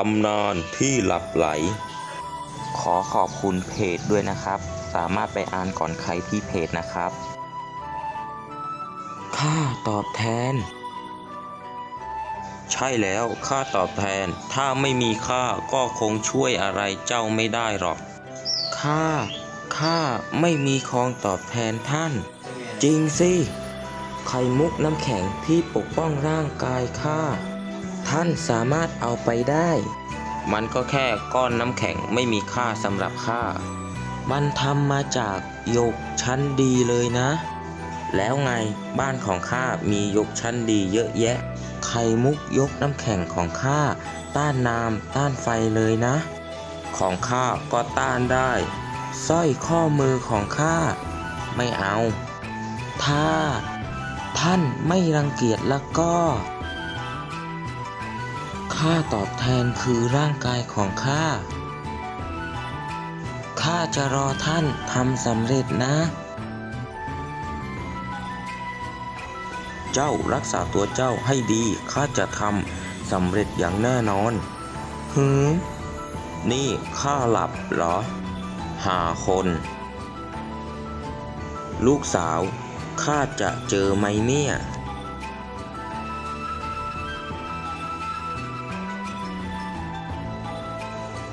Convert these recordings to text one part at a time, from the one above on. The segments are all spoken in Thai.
ตำนานที่หลับไหล ขอขอบคุณเพจด้วยนะครับ สามารถไปอ่านก่อนใครที่เพจนะครับ ค่าตอบแทน ใช่แล้วค่าตอบแทน ถ้าไม่มีค่าก็คงช่วยอะไรเจ้าไม่ได้หรอกข้าข้าไม่มีของตอบแทนท่าน จริงสิ ไข่มุกน้ำแข็งที่ปกป้องร่างกายข้า ท่านสามารถเอาไปได้ มันก็แค่ก้อนน้ำแข็งไม่มีค่าสำหรับข้า มันทำมาจากยกชั้นดีเลยนะ แล้วไงบ้านของข้ามียกชั้นดีเยอะแยะ ไข่มุกยกน้ำแข็งของข้าต้านน้ำต้านไฟเลยนะ ของข้าก็ต้านได้สร้อยข้อมือของข้าไม่เอา ถ้าท่านไม่รังเกียจแล้วก็ ค่าตอบแทนคือร่างกายของข้า ข้าจะรอท่านทำสำเร็จนะ เจ้ารักษาตัวเจ้าให้ดี ข้าจะทำสำเร็จอย่างแน่นอนหืมนี่ข้าหลับเหรอ หาคน ลูกสาว ข้าจะเจอไหมเนี่ย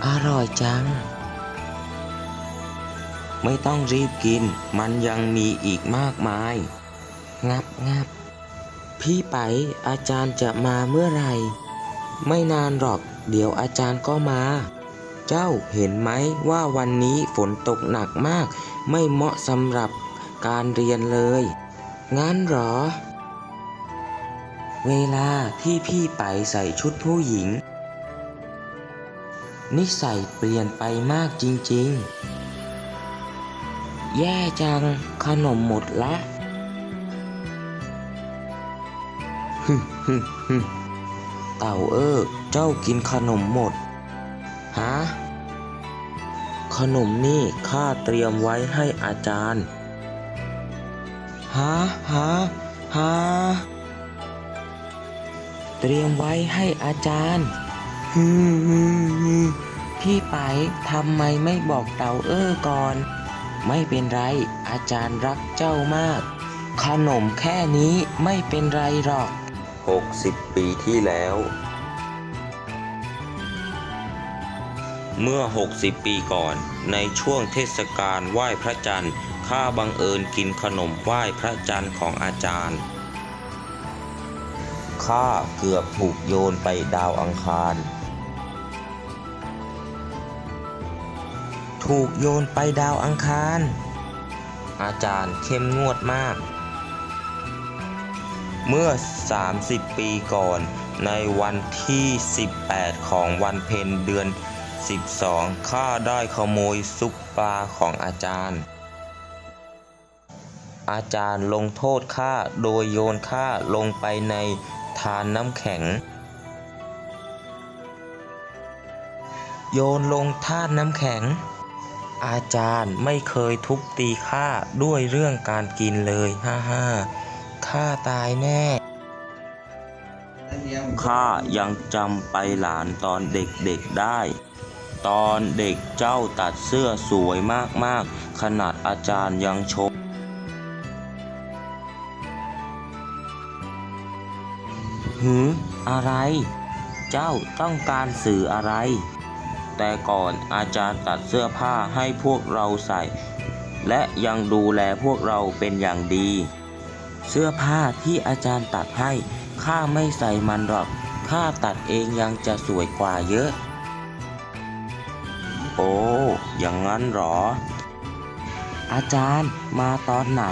อร่อยจัง ไม่ต้องรีบกิน มันยังมีอีกมากมาย งับงับ พี่ไปอาจารย์จะมาเมื่อไหร่ ไม่นานหรอก เดี๋ยวอาจารย์ก็มา เจ้าเห็นไหมว่าวันนี้ฝนตกหนักมาก ไม่เหมาะสำหรับการเรียนเลย งั้นหรอ เวลาที่พี่ไปใส่ชุดผู้หญิง นิสัยเปลี่ยนไปมากจริงๆ แย่จังขนมหมดละฮึฮึฮึเต่าเออเจ้ากินขนมหมด ฮะ ขนมนี่ข้าเตรียมไว้ให้อาจารย์ ฮะฮะฮะเตรียมไว้ให้อาจารย์ ฮึฮึฮึพี่ไปทำไมไม่บอกเต่าเอ้อก่อน ไม่เป็นไร อาจารย์รักเจ้ามาก ขนมแค่นี้ไม่เป็นไรหรอก 60 ปีที่แล้ว เมื่อ 60 ปีก่อน ในช่วงเทศกาลไหว้พระจันทร์ข้าบังเอิญกินขนมไหว้พระจันทร์ของอาจารย์ข้าเกือบถูกโยนไปดาวอังคาร ถูกโยนไปดาวอังคาร อาจารย์เข้มงวดมาก เมื่อ 30 ปีก่อนในวันที่ 18 ของวันเพ็ญเดือน 12 ข้าได้ขโมยซุปปลาของอาจารย์ อาจารย์ลงโทษข้าโดยโยนข้าลงไปในทานน้ำแข็ง โยนลงท่าน้ำแข็ง อาจารย์ไม่เคยทุบตีข้าด้วยเรื่องการกินเลย ฮ่าฮ่าข้าตายแน่ ข้ายังจำไปหลานตอนเด็กๆได้ ตอนเด็กเจ้าตัดเสื้อสวยมากๆ ขนาดอาจารย์ยังชม หือ อะไร เจ้าต้องการสื่ออะไร แต่ก่อนอาจารย์ตัดเสื้อผ้าให้พวกเราใส่ และยังดูแลพวกเราเป็นอย่างดี เสื้อผ้าที่อาจารย์ตัดให้ข้าไม่ใส่มันหรอกข้าตัดเองยังจะสวยกว่าเยอะ โอ้อย่างนั้นหรอ อาจารย์มาตอนไหน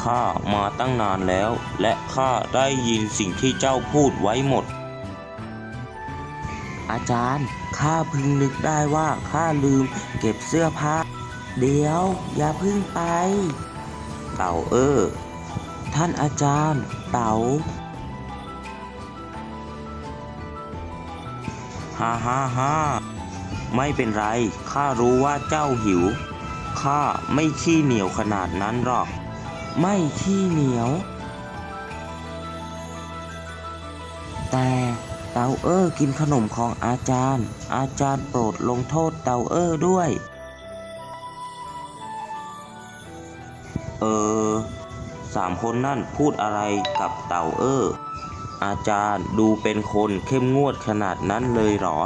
ข้ามาตั้งนานแล้ว และข้าได้ยินสิ่งที่เจ้าพูดไว้หมด อาจารย์ข้าพึงนึกได้ว่าข้าลืมเก็บเสื้อผ้า เดี๋ยวอย่าพึ่งไป เต่าเออ ท่านอาจารย์ เต๋าฮ่าฮ่าฮ่าไม่เป็นไร ข้ารู้ว่าเจ้าหิว ข้าไม่ขี้เหนียวขนาดนั้นหรอก ไม่ขี้เหนียว แต่ เตาเออร์กินขนมของอาจารย์ อาจารย์โปรดลงโทษเตาเออร์ด้วย เออสามคนนั่นพูดอะไรกับเต่าเอออาจารย์ดูเป็นคนเข้มงวดขนาดนั้นเลยเหรอ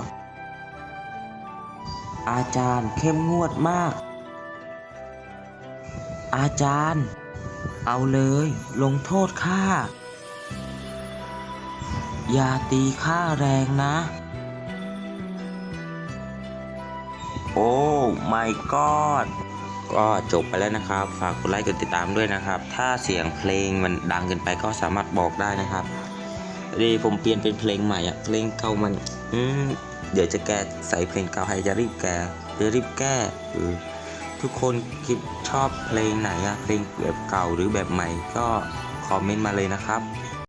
อาจารย์เข้มงวดมาก อาจารย์ เอาเลย ลงโทษข้า อย่าตีข้าแรงนะ โอ้ my god ก็จบไปแล้วนะครับ ฝากกดไลค์กดติดตามด้วยนะครับ ถ้าเสียงเพลงมันดังเกินไปก็สามารถบอกได้นะครับดีผมเปลี่ยนเป็นเพลงใหม่อะเพลงเก่ามันอืมเดี๋ยวจะแก้ใส่เพลงเก่าให้จะรีบแก้จะรีบแก้เออทุกคนคิดชอบเพลงไหนอะเพลงแบบเก่าหรือแบบใหม่ก็คอมเมนต์มาเลยนะครับ